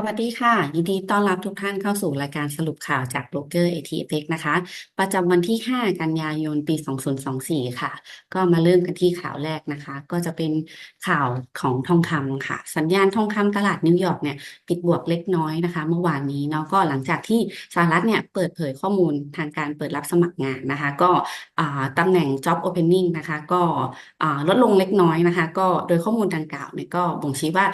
สวัสดีค่ะ ยินดีต้อนรับทุกท่านเข้าสู่รายการสรุปข่าวจากโบรกเกอร์ ATFX นะคะ ประจำวันที่ 5 กันยายน ปี 2024 ค่ะ ก็มาเริ่มกันที่ข่าวแรกนะคะ ก็จะเป็นข่าวของทองคำค่ะ สัญญาณทองคำตลาดนิวยอร์กเนี่ยปิดบวกเล็กน้อยนะคะ เมื่อวานนี้เนาะก็หลังจากที่สหรัฐเนี่ยเปิดเผยข้อมูลทางการเปิดรับสมัครงานนะคะ ก็ตำแหน่ง job opening นะคะ ก็ลดลงเล็กน้อยนะคะ ก็โดยข้อมูลดังกล่าวเนี่ยก็บ่งชี้ว่า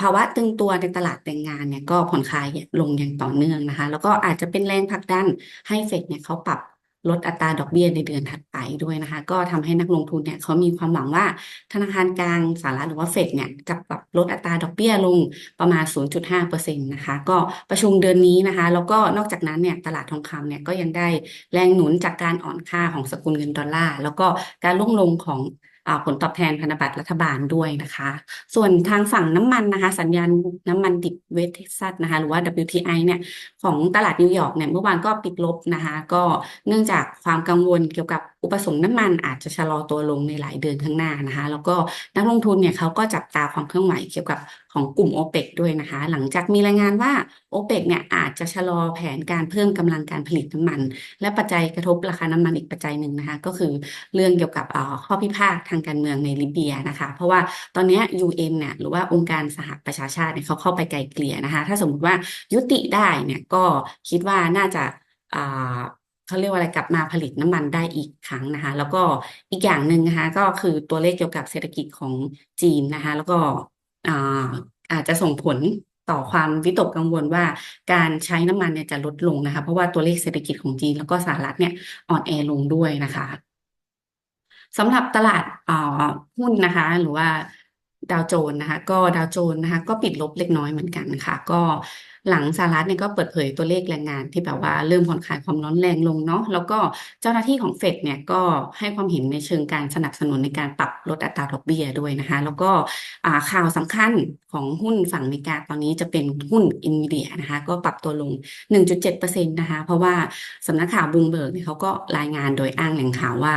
ภาวะตึงตัวในตลาดแรงงานเนี่ยก็ผ่อนคลายลงอย่างต่อเนื่องนะคะ แล้วก็อาจจะเป็นแรงผลักดันให้เฟดเนี่ยเขาปรับลดอัตราดอกเบี้ยในเดือนถัดไปด้วยนะคะ ก็ทำให้นักลงทุนเนี่ยเขามีความหวังว่าธนาคารกลางสหรัฐหรือว่าเฟดเนี่ยจะปรับลดอัตราดอกเบี้ยลงประมาณ 0.5%นะคะก็ประชุมเดือนนี้นะคะ แล้วก็นอกจากนั้นเนี่ยตลาดทองคำเนี่ยก็ยังได้แรงหนุนจากการอ่อนค่าของสกุลเงินดอลลาร์แล้วก็การล่วงลงของ ผลตอบแทนพันธบัตรรัฐบาลด้วยนะคะ ส่วนทางฝั่งน้ำมันนะคะ สัญญาณน้ำมันดิบเวสเท็กซัสนะคะ หรือว่า WTI เนี่ยของตลาดนิวยอร์กเนี่ยเมื่อวานก็ปิดลบนะคะ ก็เนื่องจากความกังวลเกี่ยวกับอุปสงค์น้ำมันอาจจะชะลอตัวลงในหลายเดือนข้างหน้านะคะ แล้วก็นักลงทุนเนี่ยเขาก็จับตาความเคลื่อนไหวเกี่ยวกับของกลุ่มโอเปกด้วยนะคะ หลังจากมีรายงานว่าโอเปกเนี่ยอาจจะชะลอแผนการเพิ่มกำลังการผลิตน้ำมัน และปัจจัยกระทบราคาน้ำมันอีกปัจจัยหนึ่งนะคะ ก็คือเรื่องเกี่ยวกับข้อพิพาททางการเมืองในลิเบียนะคะ เพราะว่าตอนนี้ UN เนี่ยหรือว่าองค์การสหประชาชาติเนี่ยเขาเข้าไปไกลเกลี่ยนะคะ ถ้าสมมติว่ายุติได้เนี่ยก็คิดว่าน่าจะเขาเรียกว่าอะไรกลับมาผลิตน้ำมันได้อีกครั้งนะคะ แล้วก็อีกอย่างหนึ่งนะคะ ก็คือตัวเลขเกี่ยวกับเศรษฐกิจของจีนนะคะ แล้วก็อาจจะส่งผลต่อความวิตกกังวลว่าการใช้น้ำมันเนี่ยจะลดลงนะคะ เพราะว่าตัวเลขเศรษฐกิจของจีนแล้วก็สหรัฐเนี่ยอ่อนแอลงด้วยนะคะ สำหรับตลาดหุ้นนะคะ หรือว่าดาวโจนส์นะคะ ก็ดาวโจนส์นะคะ ก็ปิดลบเล็กน้อยเหมือนกันค่ะ ก็ หลังสหรัฐเนี่ยก็เปิดเผยตัวเลขแรงงานที่แบบว่าเริ่มผ่อนคลายความร้อนแรงลงเนาะแล้วก็เจ้าหน้าที่ของเฟดเนี่ยก็ให้ความเห็นในเชิงการสนับสนุนในการปรับลดอัตราดอกเบี้ยด้วยนะคะ แล้วก็ข่าวสำคัญของหุ้นฝั่งอเมริกาตอนนี้จะเป็นหุ้นอินวีเดียนะคะก็ปรับตัวลง 1.7%นะคะเพราะว่าสำนักข่าวบูมเบิร์กเนี่ยเขาก็รายงานโดยอ้างแหล่งข่าวว่า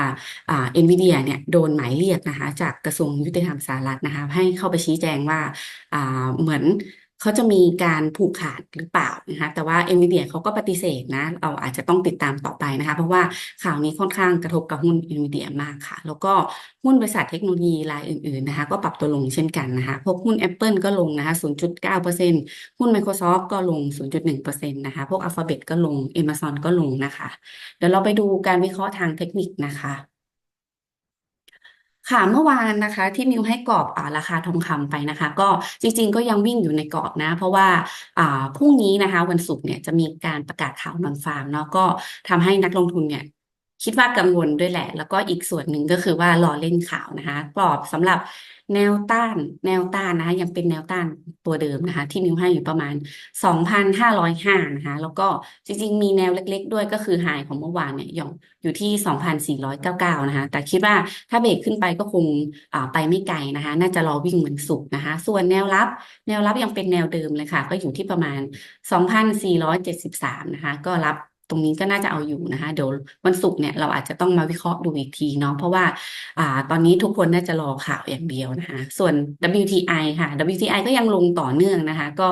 เอ็นวีเดียเนี่ยโดนหมายเรียกนะคะจากกระทรวงยุติธรรมสหรัฐนะคะให้เข้าไปชี้แจงว่าเหมือน เขาจะมีการผูกขาดหรือเปล่านะคะแต่ว่า NVIDIA เดียเขาก็ปฏิเสธนะ เราอาจจะต้องติดตามต่อไปนะคะ เพราะว่าข่าวนี้ค่อนข้างกระทบกับหุ้น NVIDIA มากค่ะ แล้วก็หุ้นบริษัทเทคโนโลยีรายอื่นๆนะคะก็ปรับตัวลงเช่นกันนะคะพวกหุ้น Apple ก็ลงนะคะ 0.9%หุ้น Microsoft ก็ลง 0.1%นะคะพวก Alphabet ก็ลง Amazon ก็ลงนะคะ เดี๋ยวเราไปดูการวิเคราะห์ทางเทคนิคนะคะ ค่ะเมื่อวานนะคะ ที่มิวให้กรอบอ่าราคาทองคำไปนะคะ ก็จริง ๆ ก็ยังวิ่งอยู่ในกรอบนะ เพราะว่าอ่าพรุ่งนี้นะคะ วันศุกร์เนี่ยจะมีการประกาศข่าวนอนฟาร์มเนาะก็ทำให้นักลงทุนเนี่ย คิดว่ากังวลด้วยแหละ แล้วก็อีกส่วนหนึ่งก็คือว่ารอเล่นข่าวนะคะกรอบสำหรับแนวต้านแนวต้านนะคะยังเป็นแนวต้านตัวเดิมนะคะ ที่มิวให้อยู่ประมาณ 2,505นะคะแล้วก็จริงๆ มีแนวเล็กๆด้วยก็คือไฮของเมื่อวานเนี่ยย่อยู่ที่ 2,499นะคะแต่คิดว่าถ้าเบรกขึ้นไปก็คงไปไม่ไกลนะคะ น่าจะรอวิ่งเหมือนสุกนะคะ ส่วนแนวรับ แนวรับยังเป็นแนวเดิมเลยค่ะ ก็อยู่ที่ประมาณ 2,473นะคะ ก็รับ ตรงนี้ก็น่าจะเอาอยู่นะคะ เดี๋ยววันศุกร์เนี่ยเราอาจจะต้องมาวิเคราะห์ดูอีกทีเนาะเพราะว่าอ่าตอนนี้ทุกคนน่าจะรอข่าวอย่างเดียวนะคะ ส่วน WTI ค่ะ WTI ก็ยังลงต่อเนื่องนะคะ ก็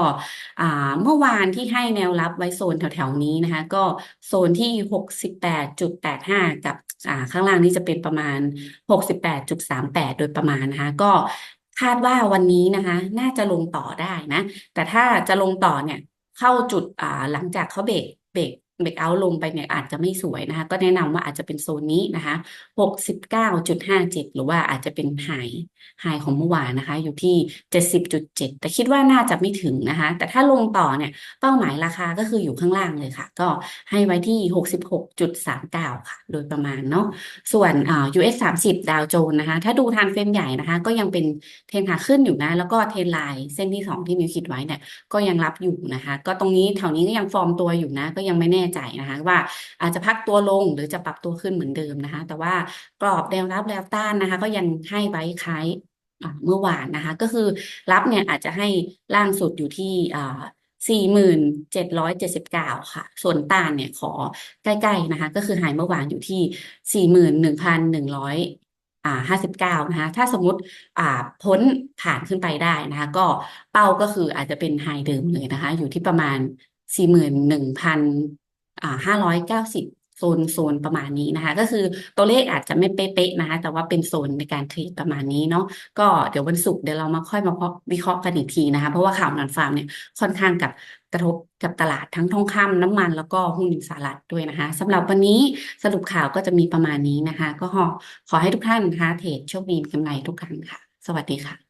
อ่าเมื่อวานที่ให้แนวรับไว้โซนแถวๆนี้นะคะ ก็โซนที่ 68.85 กับอ่าข้างล่างนี้จะเป็นประมาณ 68.38 โดยประมาณนะคะ ก็คาดว่าวันนี้นะคะ น่าจะลงต่อได้นะ แต่ถ้าจะลงต่อเนี่ยเข้าจุดอ่าหลังจากเขาเบรกเบรก เบรกเอาท์ลงไปเนี่ยอาจจะไม่สวยนะคะ ก็แนะนำว่าอาจจะเป็นโซนนี้นะคะหกสิบเก้าจุดห้าเจ็ดหรือว่าอาจจะเป็นไฮไฮของเมื่อวานนะคะ อยู่ที่เจ็ดสิบจุดเจ็ดแต่คิดว่าน่าจะไม่ถึงนะคะ แต่ถ้าลงต่อเนี่ยเป้าหมายราคาก็คืออยู่ข้างล่างเลยค่ะ ก็ให้ไว้ที่หกสิบหกจุดสามเก้าค่ะ โดยประมาณเนาะส่วนอ่า US สามสิบดาวโจนนะคะ ถ้าดูทางเส้นใหญ่นะคะ ก็ยังเป็นเทรนขาขึ้นอยู่นะ แล้วก็เทรนไลน์เส้นที่สองที่มิวคิดไว้เนี่ยก็ยังรับอยู่นะคะ ก็ตรงนี้แถวนี้ก็ยังฟอร์มตัวอยู่นะ ก็ยังไม่แน่ใจนะคะว่าอาจจะพักตัวลงหรือจะปรับตัวขึ้นเหมือนเดิมนะคะ แต่ว่ากรอบแนวรับแนวต้านนะคะ ก็ยังให้ไว้คล้ายเมื่อวานนะคะ ก็คือรับเนี่ยอาจจะให้ล่างสุดอยู่ที่สี่หมื่นเจ็ดร้อยเจ็ดสิบเก้าค่ะ ส่วนต้านเนี่ยขอใกล้ๆนะคะ ก็คือหายเมื่อวานอยู่ที่สี่หมื่นหนึ่งพันหนึ่งร้อยอ่าห้าสิบเก้านะคะ ถ้าสมมติอ่าพ้นผ่านขึ้นไปได้นะคะ ก็เป้าก็คืออาจจะเป็นไฮเดิมเลยนะคะ อยู่ที่ประมาณสี่หมื่นหนึ่งพัน ห้าร้อยเก้าสิบโซนโซนประมาณนี้นะคะ ก็คือตัวเลขอาจจะไม่เป๊ะๆนะคะ แต่ว่าเป็นโซนในการเทรดประมาณนี้เนาะก็เดี๋ยววันศุกร์เดี๋ยวเรามาค่อยมาวิเคราะห์กันอีกทีนะคะ เพราะว่าข่าวนอนฟาร์มเนี่ยค่อนข้างกับกระทบกับตลาดทั้งทองคำน้ำมันแล้วก็หุ้นสหรัฐด้วยนะคะสำหรับวันนี้สรุปข่าวก็จะมีประมาณนี้นะคะ ก็ขอขอให้ทุกท่านนะคะเทรดโชคดีมีกำไรทุกครั้งค่ะ สวัสดีค่ะ